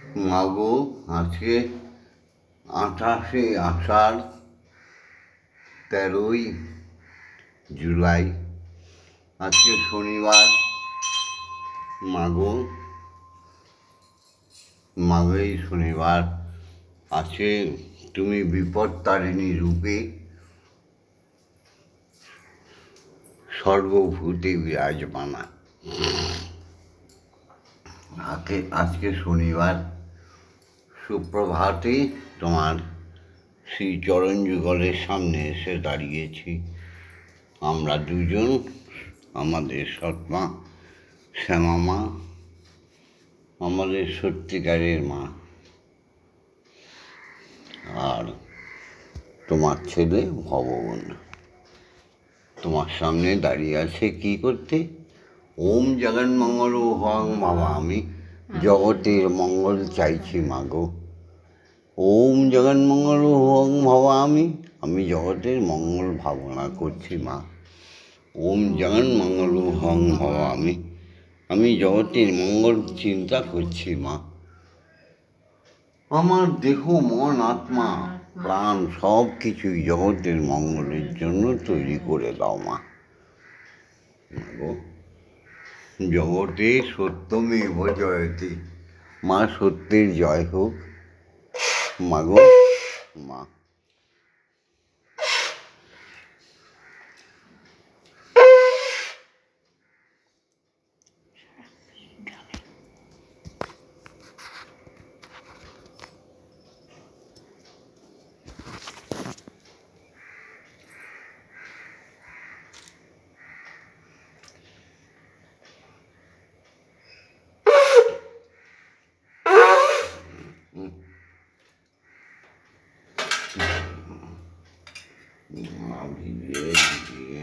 মাগো আজকে আঠাশে আষাঢ় তেরোই জুলাই। আজকে শনিবার। মাগো। মাগো এই শনিবার। আছে, তুমি বিপদ তারিণী রূপে সর্বভূতে বিরাজমানা। আজকে আজকে শনিবার সুপ্রভাতে তোমার শ্রী চরণ যুগলের সামনে এসে দাঁড়িয়েছি। আমরা দুজন, আমাদের সৎমা শ্যামা মা আমাদের সত্যিকারের মা। আর তোমার ছেলে ভগবান তোমার সামনে দাঁড়িয়ে আছে কি করতে? ওম জগন মঙ্গল হং বাবা আমি জগতের মঙ্গল চাইছি মাগো। ওম জগন মঙ্গল হং বাবা আমি আমি জগতের মঙ্গল ভাবনা করছি মা। ওম জগন মঙ্গল হং বাবা আমি আমি জগতের মঙ্গল চিন্তা করছি মা। আমার দেহ মন আত্মা প্রাণ সব কিছুই জগতের মঙ্গলের জন্য তৈরি করে দাও মা। মাগো, জগতে সত্যমেব জয়তে মা সত্যের জয় হোক। মাগো মা। মা ভিজিয়ে ভিজিয়ে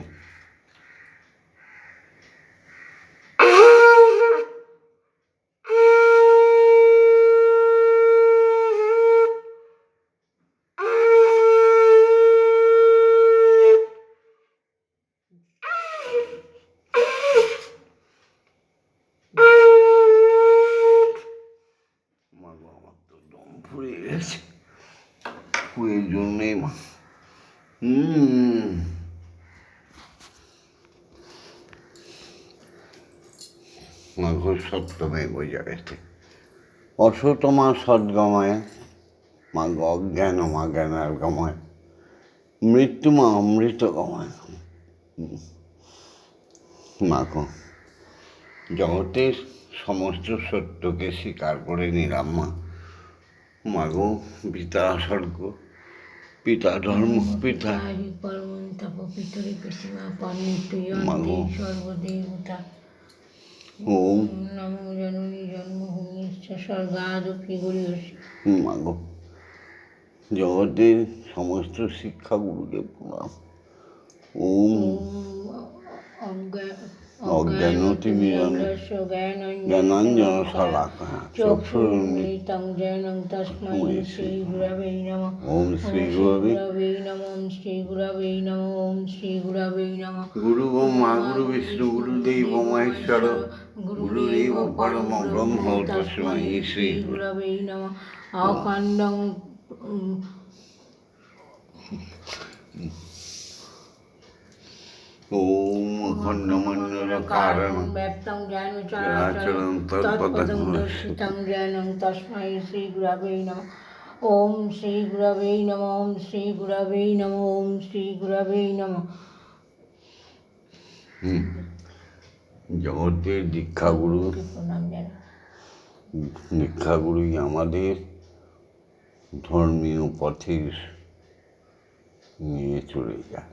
মাগো আমার তো দম ফুরিয়ে গেছে ওই জন্যেই মা হুম মাঘ সপ্তমে বোঝাতে অসতমা সদ্গময় মাঘ অজ্ঞান মা জ্ঞানার গময় মৃত্যুমা অমৃত গময়। মাগো জগতের সমস্ত সত্যকে স্বীকার করে নিলাম মা। মাগো পিতা স্বর্গ পিতা ধর্ম পিতা মাগো। ওম নমো জননী জন্মভূমিশ্চ মাগো জগতের সমস্ত শিক্ষাগুরুকে প্রণাম। হ্যাঁ, ওম। শ্রী শ্রী গুরু মা গুরু বিষ্ণু গুরুদেব মহেশ্বর गुरुरेव परम ब्रह्म तस्मै श्री गुरवे नमः। अखण्डं ॐ अखण्डमण्डलकारणं व्याप्तं ज्ञानचराचरं तत्पदं ज्ञानं तस्मै श्रीगुरवे नमः। ॐ श्रीगुरवे नमो ॐ श्रीगुरवे नमो ॐ श्रीगुरवे नमः। জগতের দীক্ষাগুরু। দীক্ষাগুরুই আমাদের ধর্মীয় পথে নিয়ে চলে যায়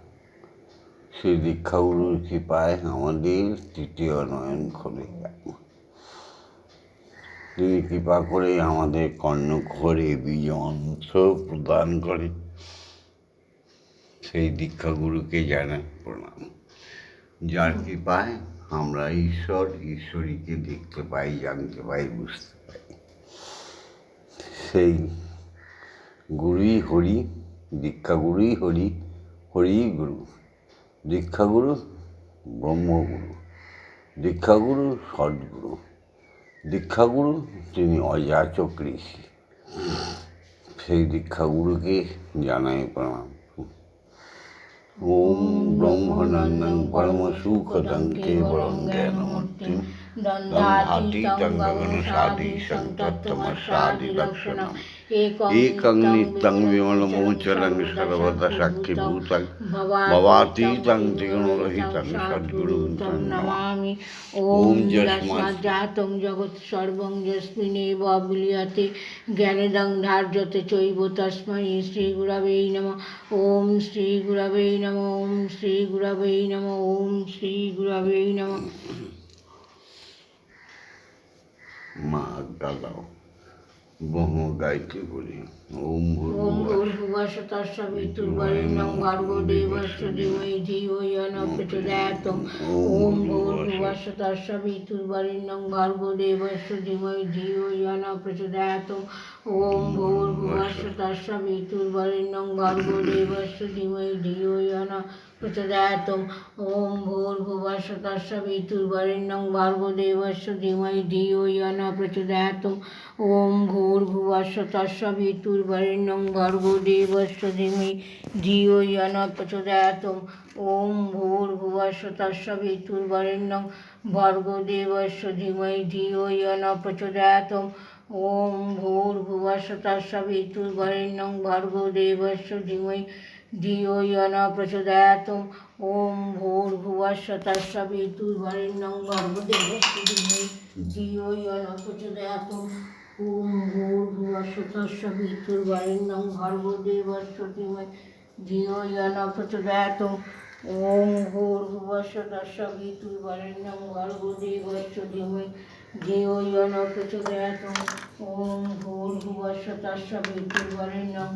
সেই দীক্ষাগুরুর কৃপায় আমাদের তৃতীয় নয়ন খুলে যায় তিনি কৃপা করে আমাদের কর্ণঘরে বীজমন্ত্র প্রদান করে সেই দীক্ষাগুরুকে জানাই প্রণাম। যার কৃপায় আমরা ঈশ্বর, ঈশ্বরীকে দেখতে পাই, জানতে পাই, বুঝতে পাই। সেই গুরুই হরি দীক্ষাগুরুই হরি হরি গুরু। দীক্ষাগুরু ব্রহ্মগুরু। দীক্ষাগুরু সদ্গুরু। দীক্ষাগুরু তিনি অযাচক ঋষি সেই দীক্ষাগুরুকে জানাই প্রণাম। ওম ব্রহ্মানন্দং পরম সুখদং কেবলং दण्डादिटङ्गमसादिसन्तत्तमसादिलक्षणम् एकं नित्यं विमलमोचनं सर्वदशक्तिभूतं भवातीतं दिगुणरहितं सद्गुरुं तं नमामि ॐ यस्माज्जातं जगत् सर्वं यस्मिन्नेव अभिलीयते ज्ञानदं ধার্যতে চৈব তস্मै শ্রীগুরবে নমঃ ॐ श्रीगुरवे नमो ॐ श्रीगुरवे नमो ॐ श्रीगुरवे नमः মা দাদাও বহ গাইতে বলি ওম ওম ভূর্ভুবঃ ভূর্ভুবস্বতস্য বিতুর্বরেণ্যং ভর্গো দেবস্য ধীমহি ধিয়ো য় ন প্রচোদয়াৎ ওম ভর্গো দেবস্য ওম ভূর্ভুবস্বতস্য বিতুর্বরেণ্যং ভর্গো দেবস্য ধীমহি ধিয়ো য় ন প্রচোদয়াৎ ওম ভূর্ভুবস্বতস্য বিতুর্বরেণ্যং ভর্গো দেবস্য ধীমহি ধিয়ো য় ন প্রচোদয়াৎ ওম ভূর্ভুবস্বতস্য বিতুর্বরেণ্যং ভর্গো দেবস্য ধীমহি ধিয়ো য় ন ওম ভূর্ভুবস্বতস্য বিতুর্বরেণ্যং ভর্গো দেবস্য ধীমহি ধিয়ো য় ন প্রচোদয়াৎ ওম ভূর্ভুবস্বতস্য বিতুর্বরেণ্যং ভর্গো দেবস্য ধীমহি ধিয়ো য় ন প্রচোদয়াৎ ওম ভূর্ভুবস্বতস্য বিতুর্বরেণ্যং ভর্গো দেবস্য ধীমহি য় ন প্রচোদয়াৎ ওম ভূর্ভুবস্বতস্য বিতুর্বরেণ্যং ভর্গো দেবস্য ধীমহি য় ন প্রচোদয়াৎ ওম ভূর্ভুবস্বতস্য বিতুর্বরেণ্যং ভর্গো দেবস্য ধীমহি য় ন প্রচোদয়াৎ ওম ভূর্ভুবস্বতস্য বিতুর্বরেণ্যং ভর্গো দেবস্য ধীমহি ধিয়ো য় ন প্রচোদয়াৎ ওম ভূর্ভুবস্বতস্য বিতুর্বরেণ্যং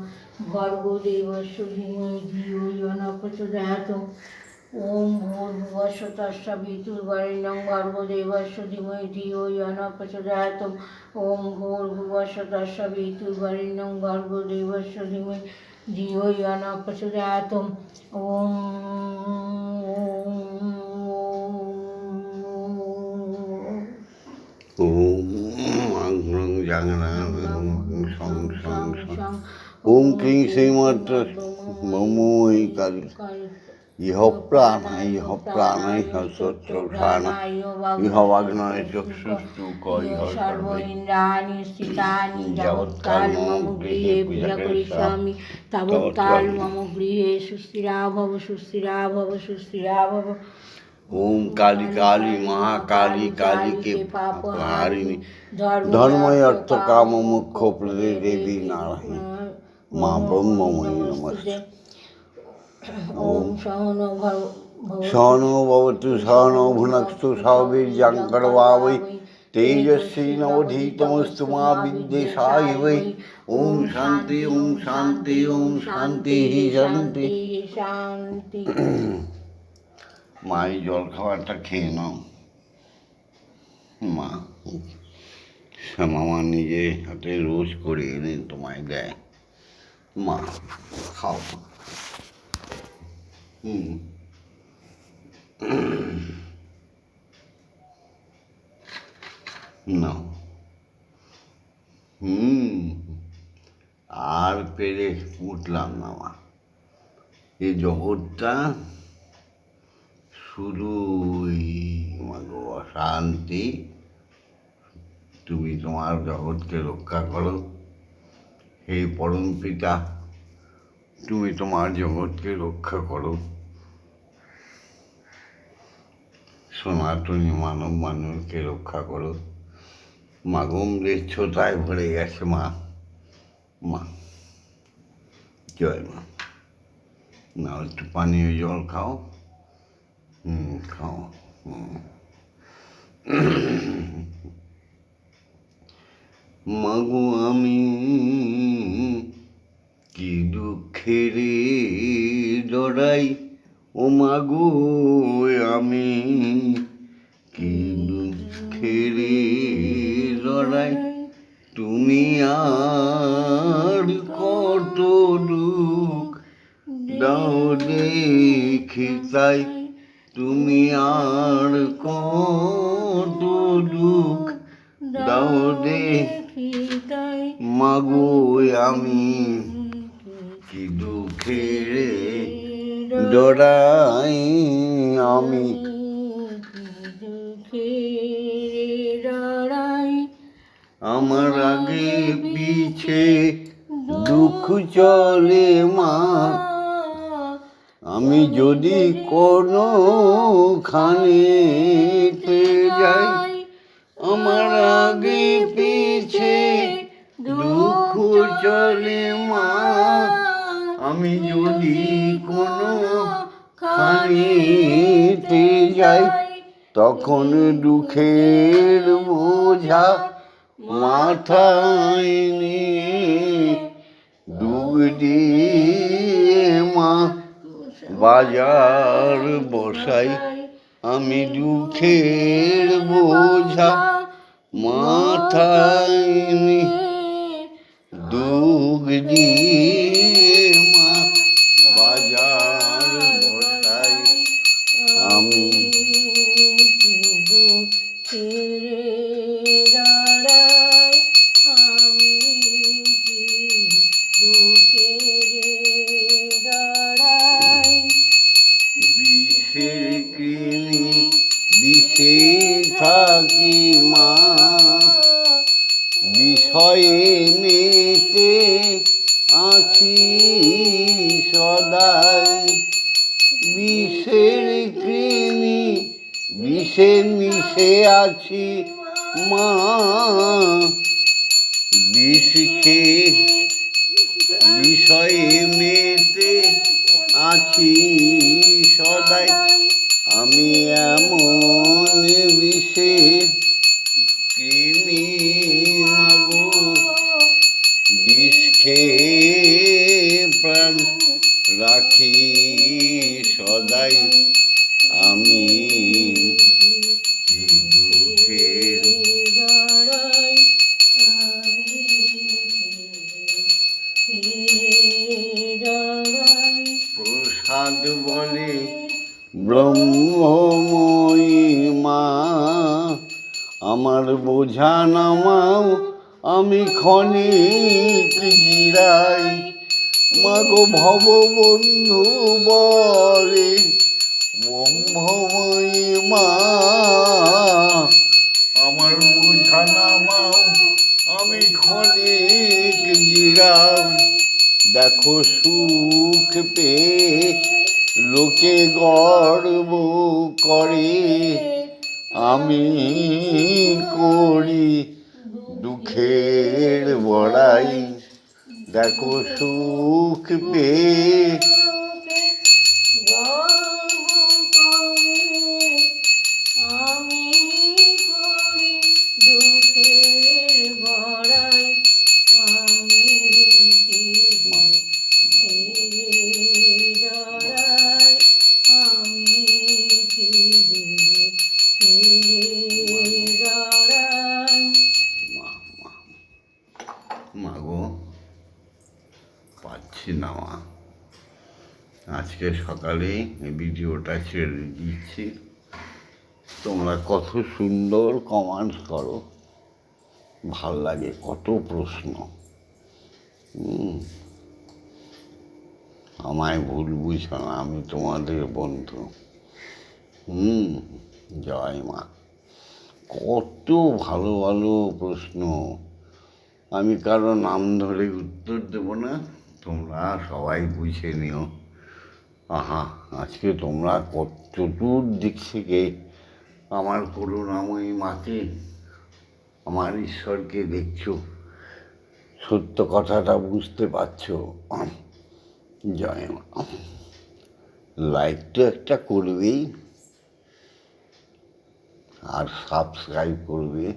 ভর্গো দেবস্য ধীমহি ধিয়ো য় ন প্রচোদয়াৎ ওম ভূর্ভুবস্বতস্য বিতুর্বরেণ্যং ভর্গো দেবস্য ধীমহি ধিয়ো য় ন প্রচোদয়াৎ ওম ওম আংরং জাগরং সং সং সং ওম ক্লিং শ্রীমত্র মম এই কালী ইহ প্রাণ ইহ প্রাণ ইহ সত্য প্রাণ ইহ বাগ্নয় চক্ষুস্তু কইহ সর্ব সর্বে ইন্দ্রাণি স্থিতানি যাবৎকাল মম গৃহে পূজা করিষ্যামি তাবৎকাল মম গৃহে সুস্থিরা ভব সুস্থিরা ভব সুস্থিরা ভব ওম কালী কালী মহাকালী কালীকে হারিণী ধর্ময় অর্থ কাম মুখ্য প্রদে দেবী নারায়ণ। মা ব্রহ্মময়ী নমস্তে ওম সহন ভব সহনো ভবতু সহনো ভুনক্তু সহবীর্যাং করবাবৈ তেজস্বী নবধীতমস্তু মা বিদ্যেশায় বৈ ওম শান্তি ওম শান্তি ওম শান্তি শান্তি। শান্তি। মা এই জল খাবারটা খেয়ে নাও। মা মামা নিজে হাতে রোজ করে এনে তোমায় দেয়। মা খাও। হুম নাও হুম আর পেরে উঠলাম না মা। এই জগৎটা শুধুই মাগো অশান্তি। তুমি তোমার জগৎকে রক্ষা করো। হে পরম পিতা, তুমি তোমার জগৎকে রক্ষা করো। সনাতনী মানব মানুষকে রক্ষা করো। মাগমদের ছোটায় ভরে গেছে, মা। মা, জয় মা। না একটু পানীয় জল খাও। হুম, খাও। মাগো আমি কি দুঃখের জড়াই ও মাগো আমি কি দুঃখের জড়াই তুমি আর কত দুঃখ? দাও দেখি তাই তুমি আর কত দুঃখ? দাও দেখি মাগো আমি কি দুঃখের ডরাই আমি। আমার আগে পিছে দুঃখ চলে মা। আমি যদি কোনো খানে যাই, আমার আগে পিছে দুঃখ চলে মা। আমি যদি কোনো খানিতে যাই তখন দুঃখের বোঝা মাথায় নিয়ে ডুব দিয়ে মা বাজার বসাই। আমি দুঃখের বোঝা মাথায় নিয়ে দুঃখ দিয়ে বাজার মোটাই আমি ছেড়ে আছি মা। বিষ বিষয়ে মেতে আছি সদাই। আমি এমন বিষে কৃমি মাগো। বিষ প্রাণ রাখি সদাই। আমি ব্রহ্মময়ী মা, আমার বোঝা নামাও, আমি ক্ষণিক জিরাই মাগো ভব বন্ধু বলে ব্রহ্মময়ী মা, আমার বোঝা নামাও, আমি ক্ষণিক জিরাই দেখো সুখ পেয়ে লোকে গর্ব করে আমি করি দুঃখের বড়াই। দেখো সুখ পেয়ে সকালে ভিডিওটা ছেড়ে দিচ্ছি তোমরা কত সুন্দর কমেন্টস করো। ভালো লাগে, কত প্রশ্ন। আমায় ভুল বুঝো না, আমি তোমাদের বন্ধু। হুম, জয় মা। কত ভালো ভালো প্রশ্ন। আমি কারও নাম ধরে উত্তর দেবো না, তোমরা সবাই বুঝে নিও। আহা, আজকে তোমরা কত চতুর্দিক থেকে আমার করুণাময়ী মাকে, আমার ঈশ্বরকে দেখছ? সত্য কথাটা বুঝতে পারছ? জয় মা। লাইক তো একটা করবেই। আর সাবস্ক্রাইব করবে।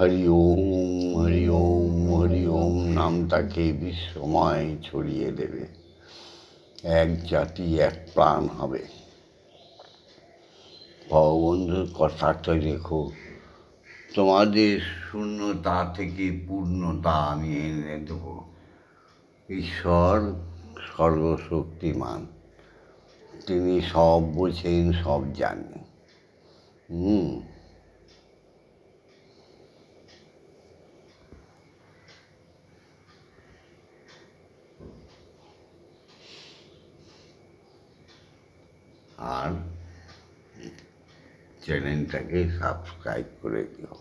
হরি ওম হরি ওম হরি ওম নামটাকে বিশ্বময় ছড়িয়ে দেবে। এক জাতি, এক প্রাণ হবে। ভগবন্ধুর কথাটা রেখো তোমাদের শূন্যতা থেকে পূর্ণতা আমি এনে দেব। ঈশ্বর সর্বশক্তিমান, তিনি সব বোঝেন, সব জানেন। হুম। আর চ্যানেলটাকে সাবস্ক্রাইব করে দিও।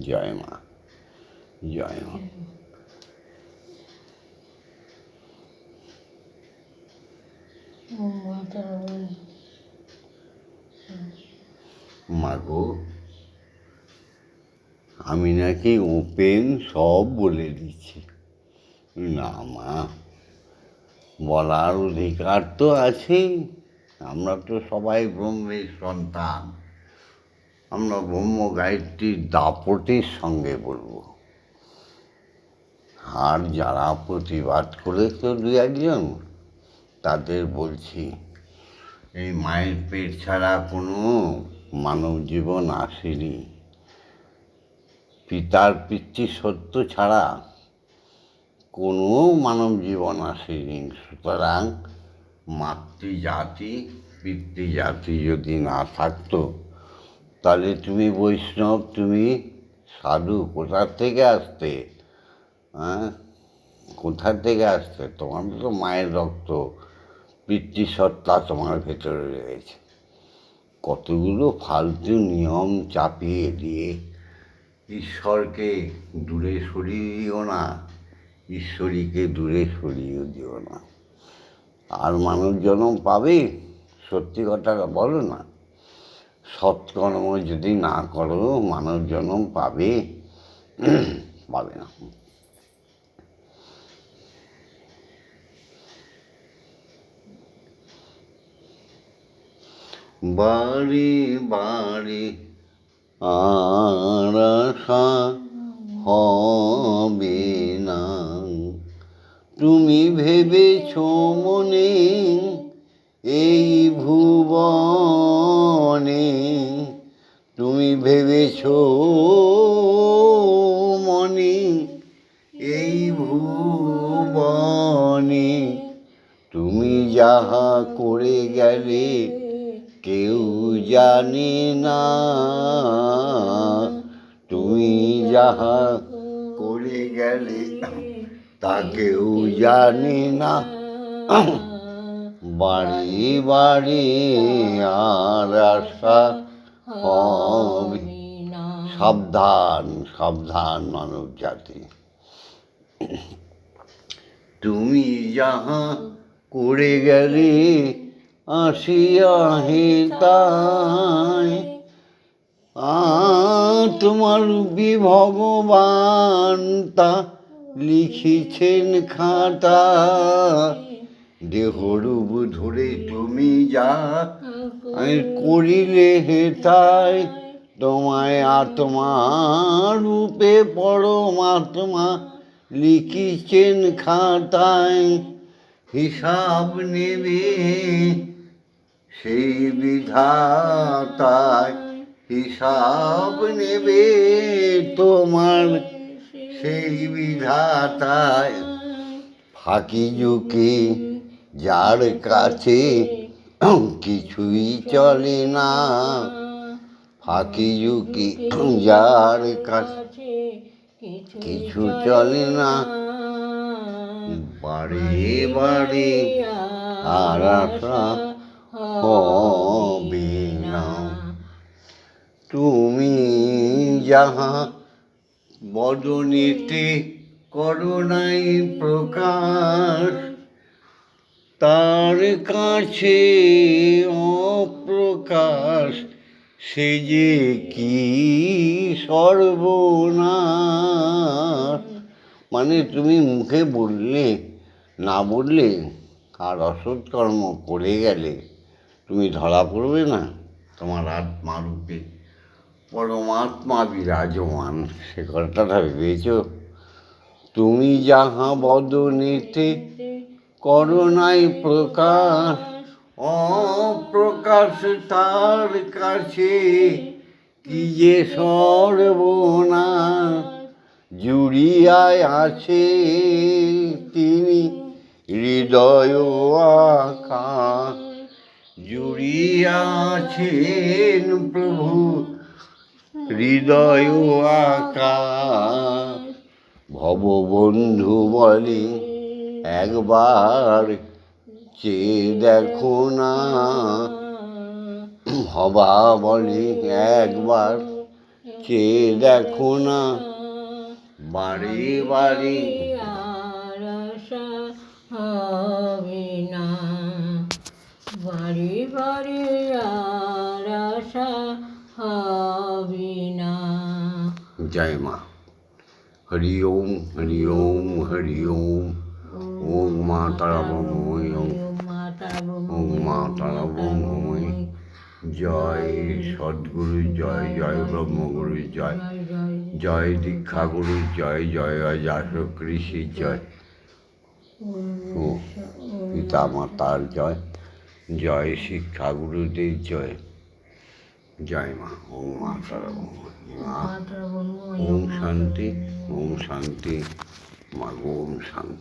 জয় মা জয় মা। মাগো আমি নাকি ওপেন সব বলে দিচ্ছি। না মা। বলার অধিকার তো আছেই। আমরা তো সবাই ব্রহ্মের সন্তান। আমরা ব্রহ্ম গায়ত্রীর দাপটের সঙ্গে বলব। আর যারা প্রতিবাদ করেছে দু একজন, তাদের বলছি, এই মায়ের পেট ছাড়া কোনো মানব জীবন আসেনি। পিতার পিতৃ সত্য ছাড়া কোনো মানব জীবন আসেনি। সুতরাং মাতৃজাতি, পিতৃজাতি যদি না থাকতো, তাহলে তুমি বৈষ্ণব, তুমি সাধু কোথার থেকে আসতে? হ্যাঁ? কোথা থেকে আসতে? তোমার তো মায়ের রক্ত, পিতৃসত্তা তোমার ভেতরে রয়েছে। কতগুলো ফালতু নিয়ম চাপিয়ে দিয়ে ঈশ্বরকে দূরে সরিয়ে দিও না। ঈশ্বরীকে দূরে সরিয়ে দিও না। আর মানুষ জন্ম পাবে? সত্যি কথাটা বলো না। সৎকর্ম যদি না করো মানব জন্ম পাবে? পাবে না। বাড়ি বাড়ি আর হবে না। তুমি ভেবেছ মনে, এই ভুবনে। তুমি ভেবেছ মনে, এই ভুবনে। তুমি যাহা করে গেলে কেউ জানে না। তুমি যাহা করে গেলে তা কেউ জানে না। বাড়ি বাড়ি আর আশা হবে। সাবধান সাবধান মানব জাতি। তুমি যাহা করে গেলে আসিয়া হে তাই আ তোমার রূপী ভগবান তা লিখিছেন খাতা। দেহরূপ ধরে তুমি যা, আমি করিলে হেতাই তোমায় আত্মা রূপে পরমাত্মা লিখিছেন খাতায়। হিসাব নেবে সেই বিধাতায়। হিসাব নেবে তোমার সেই বিধাতায় ফাঁকি ঝুঁকি যার কাছে কিছুই চলে না। ফাঁকি ঝুঁকি যার কাছে কিছু চলে না। বাড়ি বাড়ি আর হবে না। তুমি যাহা বদনীতে করোনাই প্রকাশ তার কাছে অপ্রকাশ, সে যে কি সর্বনাশ? মানে তুমি মুখে বললে, না বললে আর অসৎ কর্ম করে গেলে তুমি ধরা পড়বে না। তোমার আত্মা রূপে পরমাত্মা বিরাজমান, সে কথাটা ভেবেছ? তুমি যাহা বদনেতে করোনাই প্রকাশ, অপ্রকাশ তার কাছে, কি যে সর্বনা জুড়িয়ায় আছে তিনি হৃদয় আকাশ, জুড়িয়াছেন প্রভু হৃদয় আকাশ। ভববন্ধু বলে, একবার চেয়ে দেখো না। হবা বলে, একবার চেয়ে দেখো না। বাড়ি বাড়ি হবে না। বাড়ি বাড়ি আর আশা জয় মা হরি ওম হরি ওম হরি ওম ওম মা তারা ব্রহ্মই ওম মা তারা ব্রহ্মই জয় সদ্গুরু জয় জয় ব্রহ্মগুরু জয় জয় জয় জয় জয় অজাস কৃষি জয় ও পিতা মাতার জয় জয় শিক্ষা গুরুদের জয় জয় মা ওম মা তারা ওম শান্তি ওম শান্তি মা গো ওম শান্তি।